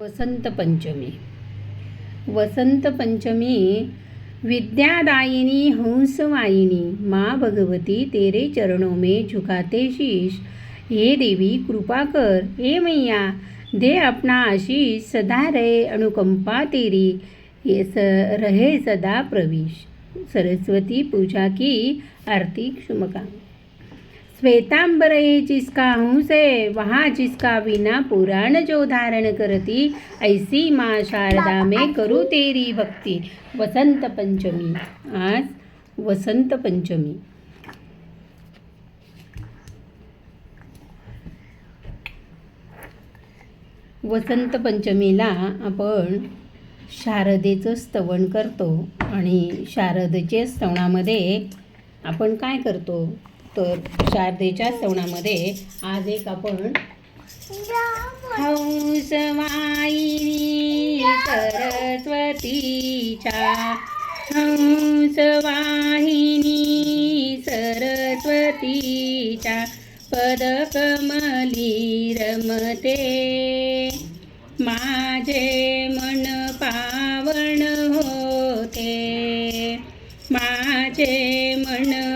वसंत पंचमी. वसंत पंचमी विद्यादायिनी हंसवाहिनी माँ भगवती तेरे चरणों में झुकाते शीश. हे देवी कृपा कर. हे मैया दे अपना आशीष. सदा रहे अनुकंपा तेरी. ये स रहे सदा प्रविश. सरस्वती पूजा की आर्थिक शुभकामना श्वेतांबर है जिसका है वहाँ जिसका बिना पुराण जो धारण करती ऐसी माँ शारदा में करू तेरी भक्ती। वसंत पंचमी आज वसंत पंचमी। वसंत पंचमीला आपण शारदेचं स्तवन करतो आणि शारदेच्या स्तवनामध्ये आपण काय करतो? तर शारदेच्या सवणामध्ये आज एक आपण हंसवाहिनी सरस्वतीच्या हंसवाहिनी सरस्वतीच्या पदकमली रमते माझे मन पावन होते. माझे मन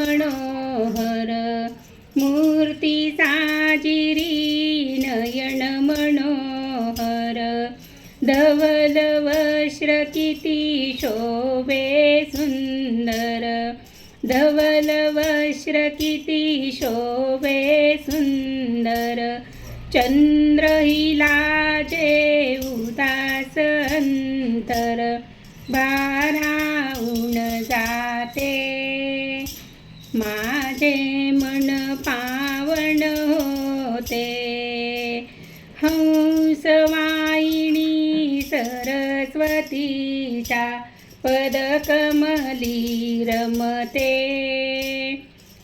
मनोहर मूर्ती साजिरी नयन मनोहर धवल वस्त्र किती शोभे सुंदर. धवल वस्त्र किती शोभे सुंदर. चंद्र हिलाचे उदास अंतर. भारावून जाते माझे मन पावन होते. हंसवाहिनी सरस्वतीच्या पदकमली रमते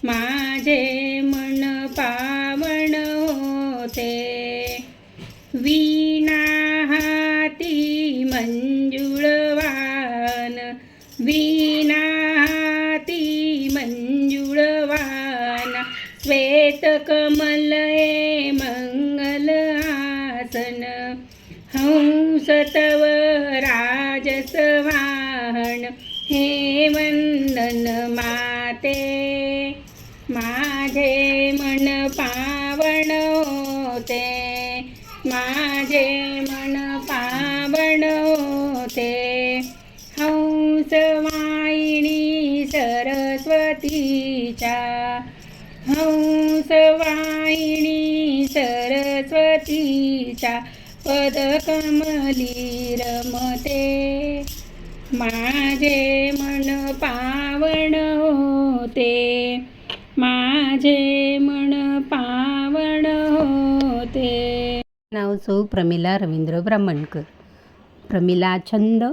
माझे मन पावन होते. वीणा हाती मंजुळवान श्वेतकमलये मंगल आसन। हंस तव राजसवाहन हे वंदन माते। माझे मन पावन होते। माझे मन सरस्वतीच्या पदकमली रमते माझे मन पावन होते. माझे मन पावन होते. नाव सौ प्रमिला रवींद्र ब्राह्मणकर. प्रमिला छंद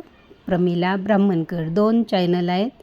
प्रमिला ब्राह्मणकर. दोन चॅनल आहेत.